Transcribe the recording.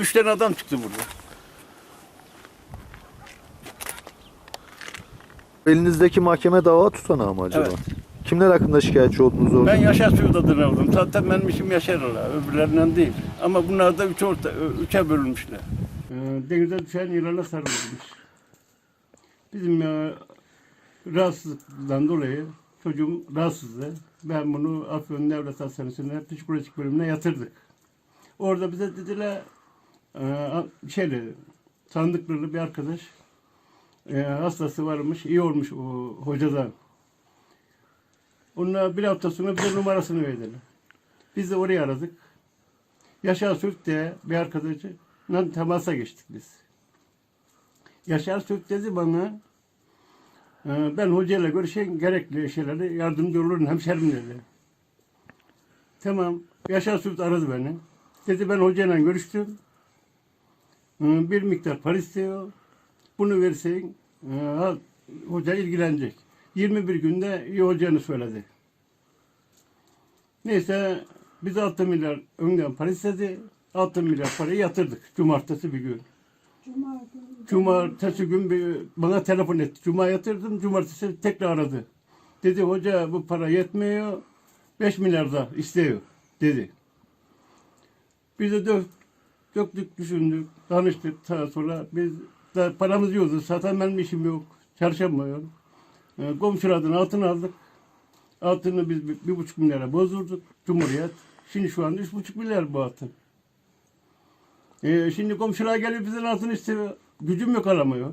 Üç tane adam çıktı burada. Elinizdeki mahkeme dava tutanağı mı acaba? Evet. Kimler hakkında şikayetçi oldunuz orada? Ben Yaşar Suuda'dan aldım. Zaten benim işim Yaşar'la, öbürlerinden değil. Ama bunlar da üç orta, üçe bölünmüşler. Ee, Denize düşen yılana sarılmış. Bizim e, rahatsızlıktan dolayı çocuğum rahatsızdı. Ben bunu Afyon Devlet Hastanesi'ne psikolojik bölümüne yatırdık. Orada bize dediler e, şeyle sandıklı bir arkadaş e, hastası varmış, iyi olmuş o hocadan. Onunla bir hafta sonra bize numarasını verdiler. Biz de orayı aradık. Yaşar Sürk diye bir arkadaşla temasa geçtik biz. Yaşar Sürk dedi bana "Ee, ben hocayla görüşen gerekli şeylere yardımcı olurum hemşerim dedi. Tamam. Yaşar Sürk aradı beni. Dedi ben hocayla görüştüm. Ee, Bir miktar para istiyor. Bunu versen e, hoca ilgilenecek. 21 günde iyi olacağını söyledi. Neyse biz 6 milyar önden para istedi. 6 milyar parayı yatırdık. Cumartesi bir gün. Cumartesi gün bir, bana telefon etti. Cuma yatırdım. Cumartesi tekrar aradı. Dedi hoca bu para yetmiyor. 5 milyar da istiyor dedi. Biz de döktük, düşündük, danıştık sağa sola. Biz de paramız yoktu. Zaten benim işim yok. Çalışamıyorum. E, komşulardan altın aldık. Altını biz bir, bir buçuk milyara bozdurduk. Cumhuriyet. Şimdi şu anda üç buçuk milyar bu altın. E, şimdi komşular geliyor bizden altın istiyor. Gücüm yok alamıyor.